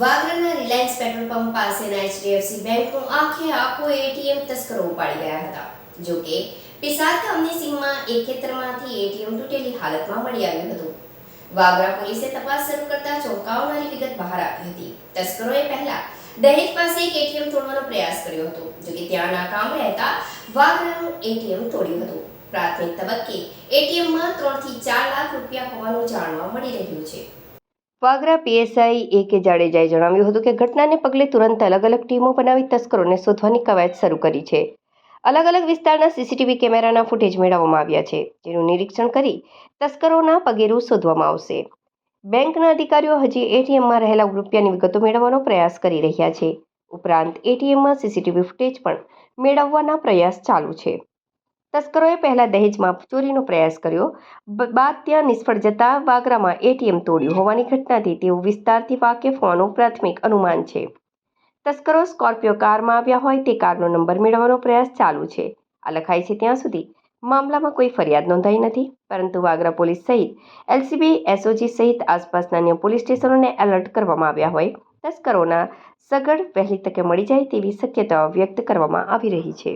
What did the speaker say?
વાગરાના Reliance petrol pump પાસેના HDFC બેંકનું આખે આખો એટીએમ તસ્કરો ઉપાડી ગયા હતા. જો કે પિસાદ ગામની સીમમાં એક ખેતરમાંથી એટીએમ તૂટેલી હાલતમાં મળી આવ્યું હતું. વાગરા પોલીસે તપાસ શરૂ કરતા ચોંકાવનારી વિગત બહાર આવી હતી. તસ્કરોએ પહેલા દહેજ પાસે એક એટીએમ તોડવાનો પ્રયાસ કર્યો હતો, જો કે ત્યાં નાકામ રહેતા વાગરાનું એટીએમ તોડ્યું હતું. પ્રાથમિક તબક્કે એટીએમમાં ત્રણથી ચાર લાખ રૂપિયા હોવાનું જાણવા મળી રહ્યું છે. વાગરા પીએસઆઈ એ કે જાડેજાએ જણાવ્યું હતું કે ઘટનાને પગલે તુરંત અલગ અલગ ટીમો બનાવી તસ્કરોને શોધવાની કવાયત શરૂ કરી છે. અલગ અલગ વિસ્તારના સીસીટીવી કેમેરાના ફૂટેજ મેળવવામાં આવ્યા છે, જેનું નિરીક્ષણ કરી તસ્કરોના પગેરું શોધવામાં આવશે. બેંકના અધિકારીઓ હજી એટીએમમાં રહેલા રૂપિયાની વિગતો મેળવવાનો પ્રયાસ કરી રહ્યા છે. ઉપરાંત, એટીએમમાં સીસીટીવી ફૂટેજ પણ મેળવવાના પ્રયાસ ચાલુ છે. તસ્કરોએ પહેલા દહેજમાં ચોરીનો પ્રયાસ કર્યો. બાદ ત્યાં નિષ્ફળ જતા વાગરામાં એટીએમ તોડ્યું. હોવાની ઘટનાથી તેઓ વિસ્તારથી વાકેફ હોવાનું પ્રાથમિક અનુમાન છે. તસ્કરો સ્કોર્પિયો કારમાં આવ્યા હોય તે કારનો નંબર મેળવવાનો પ્રયાસ ચાલુ છે. આ લખાય છે ત્યાં સુધી. મામલામાં કોઈ ફરિયાદ નોંધાઈ નથી. પરંતુ વાગરા પોલીસ સહિત, એલસીબી, એસઓજી સહિત આસપાસના અન્ય પોલીસ સ્ટેશનોને એલર્ટ કરવામાં આવ્યા હોય. તસ્કરોના સગડ વહેલી તકે મળી જાય તેવી શક્યતાઓ વ્યક્ત કરવામાં આવી રહી છે.